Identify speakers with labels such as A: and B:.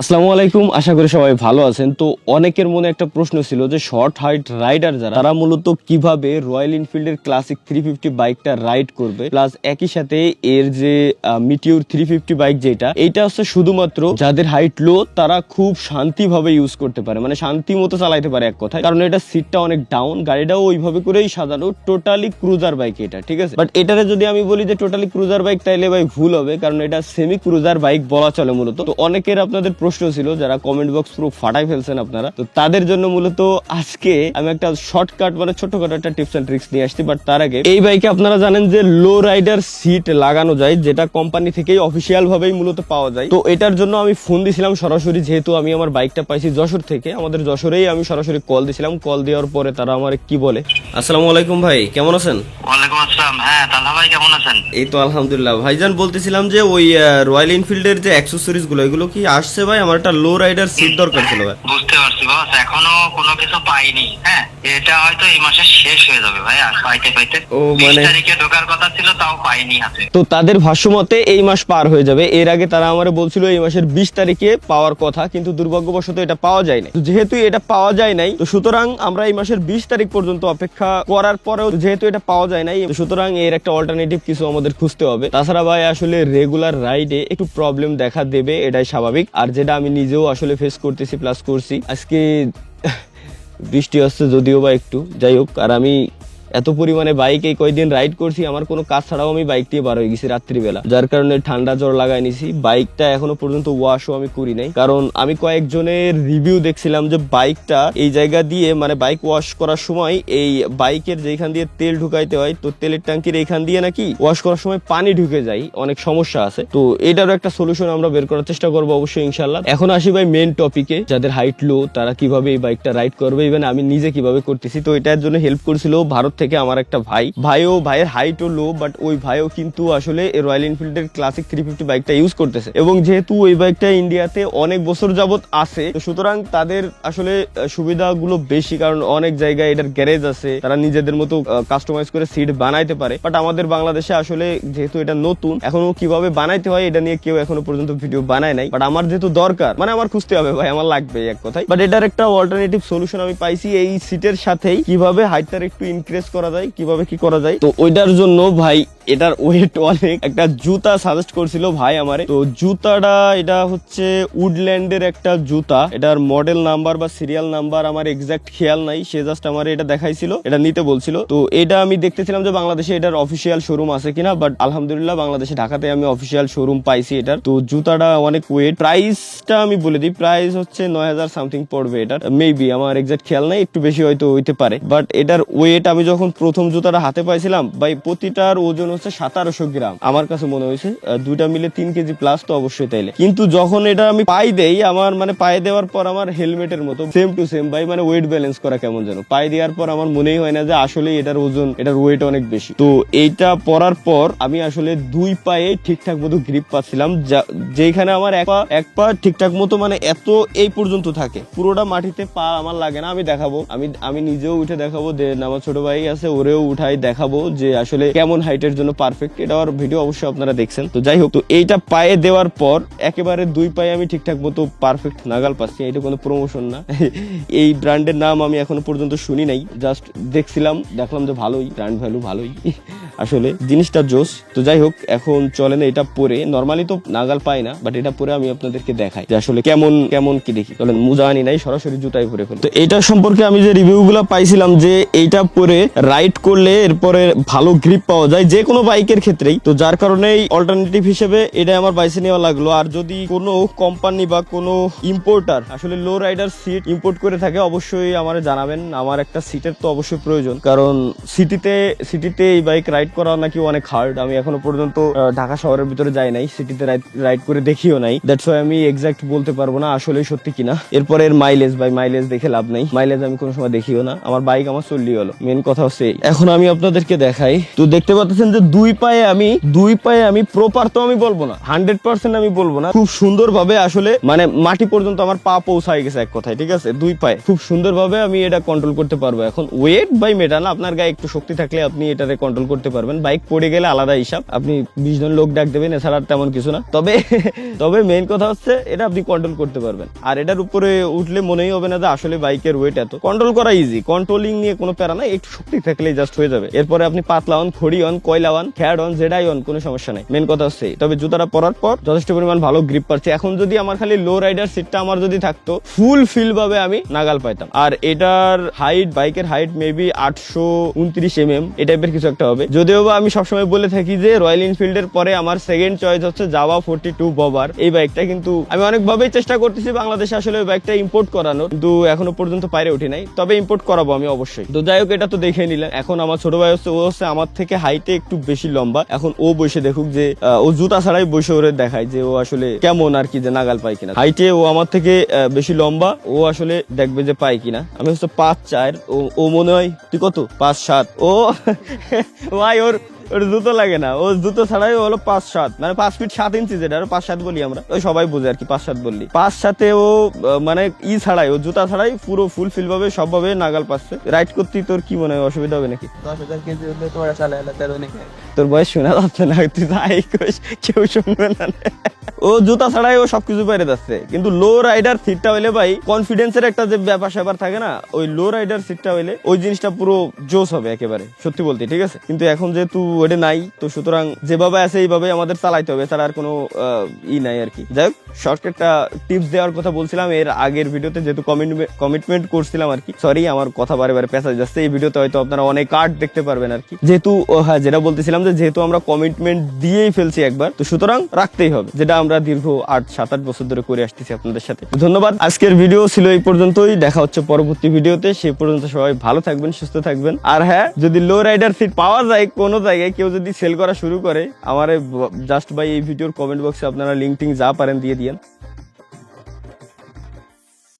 A: আসসালামু আলাইকুম, আশা করি সবাই ভালো আছেন। তো অনেকের মনে একটা প্রশ্ন ছিল যে শর্ট হাইট রাইডার যারা, তারা মূলত কীভাবে রয়্যাল এনফিল্ডের ক্লাসিক থ্রি ফিফটি বাইকটা রাইড করবে প্লাস একই সাথে এর যে মিটিউর থ্রি ফিফটি বাইক যেটা এইটা হচ্ছে শুধুমাত্র যাদের হাইট লো তারা খুব শান্তিভাবে ইউজ করতে পারে। মানে শান্তি মতো চালাইতে পারে এক কথায়, কারণ এটা সিটটা অনেক ডাউন গাড়িটাও ওইভাবে করেই সাজানো টোটালি ক্রুজার বাইক এটা, ঠিক আছে? বাট এটারে যদি আমি বলি যে টোটালি ক্রুজার বাইক তাইলে ভাই ভুল হবে, কারণ এটা সেমি ক্রুজার বাইক বলা চলে মূলত। তো অনেকের আপনাদের প্রশ্ন ছিল, যারা কমেন্ট বক্স পুরো ফাটাই ফেলছেন আপনারা। তো তাদের জন্য মূলত আজকে আমি একটা শর্টকাট মানে ছোটখাটো একটা টিপস এন্ড ট্রিক্স নিয়ে আসছি বাট তার আগে এই বাইকে আপনারা জানেন যে লো রাইডার সিট লাগানো যায়, যেটা কোম্পানি থেকেই অফিসিয়াল ভাবেই মূলত পাওয়া যায়। তো এটার জন্য আমি ফোন দিছিলাম সরাসরি, যেহেতু আমি আমার বাইকটা পাইছি যশোর থেকে। আমাদের যশোরেই আমি সরাসরি কল দিছিলাম। কল দেওয়ার পরে তারা আমার কি বলে? আসসালামু আলাইকুম ভাই, কেমন আছেন?
B: ওয়ালাইকুম আসসালাম। হ্যাঁ তালহা ভাই কেমন আছেন?
A: এই তো আলহামদুলিল্লাহ। ভাইজান বলতেছিলাম যে ওই রয়্যাল এনফিল্ডের যে অ্যাক্সেসরিজগুলো এগুলো কি আসছে ভাই? আমার একটা লো রাইডার সিট দরকার ছিল ভাই।
B: বুঝতে পারছি বস এখনও কোনো কিছু পাইনি হ্যাঁ? এটা হয়তো এই মাসের শেষ যাবে ভাই আর পাইতে পাইতে।
A: ও, মানে-
B: তারিখে ঢোকার কথা ছিল তাও পাইনি হাতে।
A: তো তাদের ভাষ্যমতে এই মাস পার হয়ে যাবে। এর আগে তারা আমার বলছিল এই মাসের বিশ তারিখে পাওয়ার কথা কিন্তু দুর্ভাগ্যবশত এটা পাওয়া যায় তো যেহেতু এটা পাওয়া যায় নাই তো সুতরাং আমরা এই মাসের বিশ তারিখ পর্যন্ত অপেক্ষা করার পরেও যেহেতু এটা পাওয়া যায় নাই সুতরাং এর একটা অল্টারনেটিভ কিছু আমাদের খুঁজতে হবে। তাছাড়া ভাই আসলে রেগুলার রাইডে একটু প্রবলেম দেখা দেবে এটাই স্বাভাবিক। আর যেটা আমি নিজেও আসলে ফেস করতেছি প্লাস করছি। আজকে বৃষ্টি হচ্ছে যদিও বা একটু যাই হোক আর আমি এত পরিমাণে বাইক এই কয়দিন রাইড করছি, আমার কোনো কাজ ছাড়াও আমি বাইক দিয়ে বার হয়ে গেছি রাত্রিবেলা। যার কারণে ঠান্ডা জ্বর লাগাই নিছি। বাইকটা এখনও পর্যন্ত ওয়াশও আমি করি নাই। কারণ আমি কয়েকজনের রিভিউ দেখছিলাম যে বাইকটা এই জায়গা দিয়ে মানে বাইক ওয়াশ করার সময় এই বাইকের যেখান দিয়ে তেল ঢুকাইতে হয়, তো তেলের ট্যাঙ্কির এইখান দিয়ে নাকি ওয়াশ করার সময় পানি ঢুকে যায়। অনেক সমস্যা আছে। তো এটারও একটা সলিউশন আমরা বের করার চেষ্টা করব অবশ্যই ইনশাল্লাহ এখন আসি ভাই মেন টপিকে যাদের হাইট লো তারা কীভাবে এই বাইকটা রাইড করবে? ইভেন আমি নিজে কীভাবে করতেছি, তো এটার জন্য হেল্প করছিল ভারত থেকে আমার একটা ভাই। ভাইও ভাইয়ের হাইটও লো বাট ওই ভাইও কিন্তু আসলে রয়্যাল এনফিল্ডের ক্লাসিক থ্রি ফিফটি বাইকটা ইউজ করতেছে। এবং যেহেতু ওই বাইকটা ইন্ডিয়াতে অনেক বছর যাবত আছে সুতরাং তাদের আসলে সুবিধাগুলো বেশি, কারণ অনেক জায়গায় এটার গ্যারেজ আছে, তারা নিজেদের মতো কাস্টমাইজ করে সিট বানাইতে পারে। বাট আমাদের বাংলাদেশে আসলে যেহেতু এটা নতুন, এখনও কীভাবে বানাইতে হয় এটা নিয়ে কেউ এখনও পর্যন্ত ভিডিও বানায় নাই। বাট আমার যেহেতু দরকার মানে আমার খুঁজতে হবে ভাই, আমার লাগবে এক কথায়। বাট এটার একটা অল্টারনেটিভ সলিউশন আমি পাইছি এই সিটের সাথেই, কীভাবে হাইটটার একটু ইনক্রিজ করা যায় কীভাবে কি করা যায়? তো ওইটার জন্য ভাই এটার ওয়েট অনেক। একটা জুতা সাজেস্ট করছিল ভাই আমারে। তো জুতাটা, এটা হচ্ছে উডল্যান্ডের একটা জুতা। এটার মডেল নাম্বার বা সিরিয়াল নাম্বার আমার এক্সাক্ট খেয়াল নাই। সে জাস্ট আমার এটা দেখাইছিল, এটা নিতে বলছিল। তো এটা আমি দেখতেছিলাম যে বাংলাদেশে এটার অফিসিয়াল শোরুম আছে কিনা বাট আলহামদুলিল্লাহ বাংলাদেশে ঢাকাতে আমি অফিসিয়াল শোরুম পাইছি এটার। তো জুতাটা অনেক ওয়েট প্রাইসটা আমি বলে দিই প্রাইস হচ্ছে নয় হাজার সামথিং পড়বে এটার। মেবি আমার এক্সাক্ট খেয়াল নাই, একটু বেশি হয়তো হইতে পারে। বাট এটার ওয়েট আমি যখন প্রথম জুতাটা হাতে পাইছিলাম, ভাই, প্রতিটার ওজন হচ্ছে সাতারোশো গ্রাম। আমার কাছে মনে হয়েছে দুইটা মিলে তিন কেজি প্লাস তো অবশ্যই তাইলে। কিন্তু যখন এটা আমি পাই দেই, আমার মানে পায়ে দেওয়ার পর আমার হেলমেটের মতো সেম টু সেম ভাই মানে ওয়েট ব্যালেন্স করা কেমন যেন। পায়ে দেওয়ার পর আমার মনেই হয় না যে আসলে এটার ওজন, এটার ওয়েট অনেক বেশি। তো এইটা পরার পর আমি আসলে দুই পায়ে ঠিকঠাক মতো গ্রিপ পাচ্ছিলাম যেখানে আমার এক পা এক পা ঠিকঠাক মতো মানে এত এই পর্যন্ত থাকে। পুরোটা মাটিতে পা আমার লাগে না, আমি দেখাবো। আমি আমি নিজেও উঠে দেখাবো আমার ছোট ভাই আছে, ওরেও উঠাই দেখাবো যে আসলে কেমন হাইটের জন্য পারফেক্ট এটা আর ভিডিও অবশ্যই আপনারা দেখছেন। তো যাই হোক, তো এইটা পায়ে দেওয়ার পর একেবারে দুই পায়ে আমি ঠিকঠাক মতো পারফেক্ট নাগাল পাচ্ছি। এটা কোনো প্রমোশন না। এই ব্র্যান্ডের নাম আমি এখনও পর্যন্ত শুনি নাই। জাস্ট দেখছিলাম, দেখলাম যে ভালোই ব্র্যান্ড ভ্যালু ভালোই। আসলে জিনিসটা জোস তো যাই হোক, এখন চলেন এটা পরে। নর্মালি তো নাগাল পাই না বাট এটা পরে আমি আপনাদেরকে দেখাই যে আসলে কেমন কেমন কি দেখি। চলেন মুজা আনি নাই, সরাসরি জুতাই পরে ফেলি তো এটা সম্পর্কে আমি যে রিভিউ গুলো পাইছিলাম যে এইটা পরে রাইড করলে এরপরে ভালো গ্রিপ পাওয়া যায়, যে কোনো বাইকের ক্ষেত্রেই। তো যার কারণেই অল্টারনেটিভ হিসেবে এটা আমার বাইসে নেওয়া লাগল। আর যদি কোনো কোম্পানি বা কোনো ইম্পোর্টার আসলে লো রাইডার সিট ইম্পোর্ট করে থাকে, অবশ্যই আমার জানাবেন। আমার একটা সিটের তো অবশ্যই প্রয়োজন। কারণ সিটিতে সিটিতে এই বাইক রাইড করা নাকি অনেক হার্ড আমি এখনও পর্যন্ত ঢাকা শহরের ভিতরে যাই নাই। সিটিতে রাইড করে দেখিও নাই। দ্যাটস ওয়াই আমি এক্সাক্ট বলতে পারব না আসলে সত্যি কিনা। এরপরে এর মাইলেজ বাই মাইলেজ দেখে লাভ নাই। মাইলেজ আমি কোনো সময় দেখিও না। আমার বাইক আমার চল্লি হলো। মেন কথা হচ্ছে এখন আমি আপনাদেরকে দেখাই। তো দেখতে পাচ্ছেন যে দুই পায়ে আমি, দুই পায়ে আমি প্রপার তো আমি বলব না। হান্ড্রেড পার্সেন্ট আমি বলব না। খুব সুন্দর ভাবে আসলে মানে মাটি পর্যন্ত আমার পা পৌঁছায় গেছে এক কথায়, ঠিক আছে? দুই পায়ে। খুব সুন্দর ভাবে আমি এটা কন্ট্রোল করতে পারব। এখন ওয়েট বাই মেটা না, আপনার গায়ে একটু শক্তি থাকলে আপনি এটারে কন্ট্রোল করতে পারবেন। বাইক পড়ে গেলে আলাদা হিসাব। আপনি বিশ জন লোক ডাক দেবেন, এছাড়া তেমন কিছু না। তবে তবে মেইন কথা হচ্ছে, এটা আপনি কন্ট্রোল করতে পারবেন। আর এটার উপরে উঠলে মনেই হবে না যে আসলে বাইকের ওয়েট এত। কন্ট্রোল করা ইজি কন্ট্রোলিং নিয়ে কোনো প্যারা নাই, একটু শক্তি থাকলে জাস্ট হয়ে যাবে। এরপরে আপনি পাতলা অন খড়ি অন কয়লা অন খ্যাড অন জেডাই অন কোনো সমস্যা নাই। মেন কথা হচ্ছে, তবে জুতাটা পরার পর যথেষ্ট পরিমাণ ভালো গ্রিপ পাচ্ছি। এখন যদি আমার খালি লো রাইডার সিটটা আমার যদি থাকতো ফুল ফিল ভাবে আমি নাগাল পাইতাম। আর এটার হাইট বাইকের হাইট মেবি আটশো উনত্রিশ এম এম এই টাইপের কিছু একটা হবে। যদিও বা আমি সবসময় বলে থাকি যে রয়্যাল এনফিল্ডের পরে আমার সেকেন্ড চয়েস হচ্ছে জাভা ফোর্টি টু ববার এই বাইকটা কিন্তু আমি অনেকভাবেই চেষ্টা করতেছি বাংলাদেশে আসলে ওই বাইকটা ইম্পোর্ট করানোর, কিন্তু এখনও পর্যন্ত পাইরে উঠি নাই। তবে ইম্পোর্ট করাবো আমি অবশ্যই। তো যাই হোক, এটা তো দেখে নিলাম এখন আমার ছোট ভাই হচ্ছে, ও হচ্ছে আমার থেকে হাইটে একটু বেশি লম্বা। এখন ও বসে দেখুক যে ও জুতা ছাড়াই বসে ওরে দেখায় যে ও আসলে কেমন আর কি যে নাগাল পায় কিনা। হাইটে ও আমার থেকে বেশি লম্বা। ও আসলে দেখবে যে পায় কিনা। আমি হচ্ছে পাঁচ চার। ও মনে হয়, তুই কত? পাঁচ সাত। ও, ভাই, ওর ওর জুতো লাগে না। ও জুতো ছাড়াই হলো পাঁচ সাত। মানে পাঁচ ফিট সাত ইঞ্চি যেটা আর পাঁচ সাত বলি আমরা। ওই সবাই বুঝে আর কি, পাঁচ সাত বললি। পাঁচ সাথে ও মানে ই ছাড়াই, ও জুতা ছাড়াই পুরো ফুল ফিল ভাবে সব ভাবে নাগাল পাচ্ছে। রাইড করতে তোর কি মনে হয়, অসুবিধা হবে নাকি?
C: দশ হাজার কেজি হলে তোমার চালা তেরো নাকি
A: তোর বয়স শোনা যাচ্ছে না, তুই যাই করিস, কেউ শুনবে না। ও জুতা ছাড়াই ও সবকিছু বাইরে যাচ্ছে। কিন্তু লো রাইডার সিটটা হইলে ভাই কনফিডেন্সের একটা যে ব্যাপার স্যাপার থাকে না, ওই লো রাইডার সিটটা হইলে ওই জিনিসটা পুরো জোস হবে একেবারে, সত্যি বলতে, ঠিক আছে? কিন্তু এখন যেহেতু ওটা নাই, তো সুতরাং যেভাবে আছে এইভাবে আমাদের চালাইতে হবে তার আর কোনো ই নাই আর কি। যাই হোক শর্ট একটা টিপস দেওয়ার কথা বলছিলাম, এর আগের ভিডিওতে যেহেতু কমিটমেন্ট করছিলাম আর কি সরি আমার কথা বারে বারে পেঁচা যাচ্ছে, এই ভিডিওতে হয়তো আপনারা অনেক কার্ড দেখতে পারবেন আর কি। যেহেতু হ্যাঁ যেটা বলতেছিলাম যে যেহেতু আমরা কমিটমেন্ট দিয়েই ফেলছি একবার, তো সুতরাং রাখতেই হবে, যেটা আমরা দীর্ঘ আট, সাত, আট বছর ধরে করে আসতেছি আপনাদের সাথে। ধন্যবাদ, আজকের ভিডিও ছিল এই পর্যন্তই, দেখা হচ্ছে পরবর্তী ভিডিওতে সেই পর্যন্ত সবাই ভালো থাকবেন, সুস্থ থাকবেন। আর হ্যাঁ যদি লো রাইডার সিট পাওয়া যায় কোনো জায়গায়, কেউ যদি সেল করা শুরু করে, আমার জাস্ট বাই এই ভিডিওর কমেন্ট বক্সে আপনারা লিঙ্ক টিঙ্ক যা পারেন দিয়ে দিয়েন।